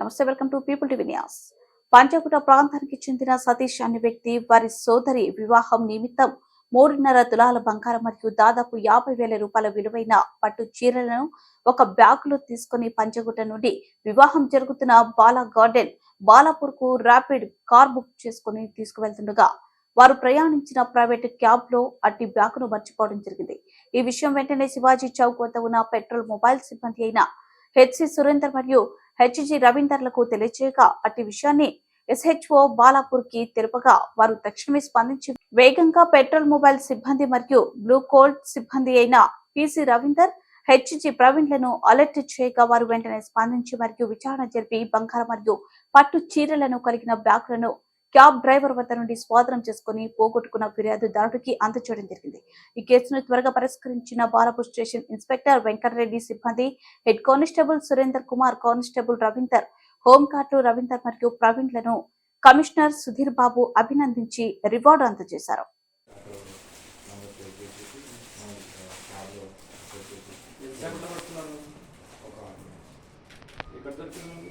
నమస్తే welcome to people TV news. Panjagutta ప్రాంతానికి చెందిన సతీష్ అనే వ్యక్తి వారి సోదరి వివాహం నిమిత్తం మూడున్నర తులాల బంగారం మరియు దాదాపు యాభై వేల రూపాయల విలువైన పట్టు చీరలను ఒక బ్యాగులో తీసుకుని పంచగుట నుండి వివాహం జరుగుతున్న బాలా గార్డెన్ బాలాపూర్కు ర్యాపిడ్ కార్ బుక్ చేసుకుని తీసుకువెళ్తుండగా వారు ప్రయాణించిన ప్రైవేట్ క్యాబ్లో అట్టి బ్యాగును మర్చిపోవడం జరిగింది. ఈ విషయం వెంటనే శివాజీ చౌక్ వద్ద ఉన్న పెట్రోల్ మొబైల్ సిబ్బంది అయిన హెచ్సి సురేందర్ మరియు హెచ్జి రవీందర్లకు తెలియచేయగా అట్టి విషయాన్ని ఎస్హెచ్ఓ బాలాపూర్కి తెలుపగా వారు తక్షణమే స్పందించి వేగంగా పెట్రోల్ మొబైల్ సిబ్బంది మరియు బ్లూ కోల్డ్ సిబ్బంది అయిన పిసి రవీందర్ హెచ్జి ప్రవీణ్లను అలర్ట్ చేయగా వారు వెంటనే స్పందించి మరియు విచారణ జరిపి బంగారం మరియు పట్టు చీరలను కలిగిన బ్యాగులను క్యాబ్ డ్రైవర్ వద్ద నుండి స్వాధీనం చేసుకుని పోగొట్టుకున్న ఫిర్యాదుదారుడికి అందచేయడం జరిగింది. ఈ కేసును త్వరగా పరిష్కరించిన బాలపూర్ స్టేషన్ ఇన్స్పెక్టర్ వెంకటరెడ్డి సిబ్బంది head constable Surender Kumar constable Ravinder home guard Ravinder మరియు ప్రవీణ్లను కమిషనర్ సుధీర్ బాబు అభినందించి రివార్డు అందజేశారు. ఇక్కడ దొరికింది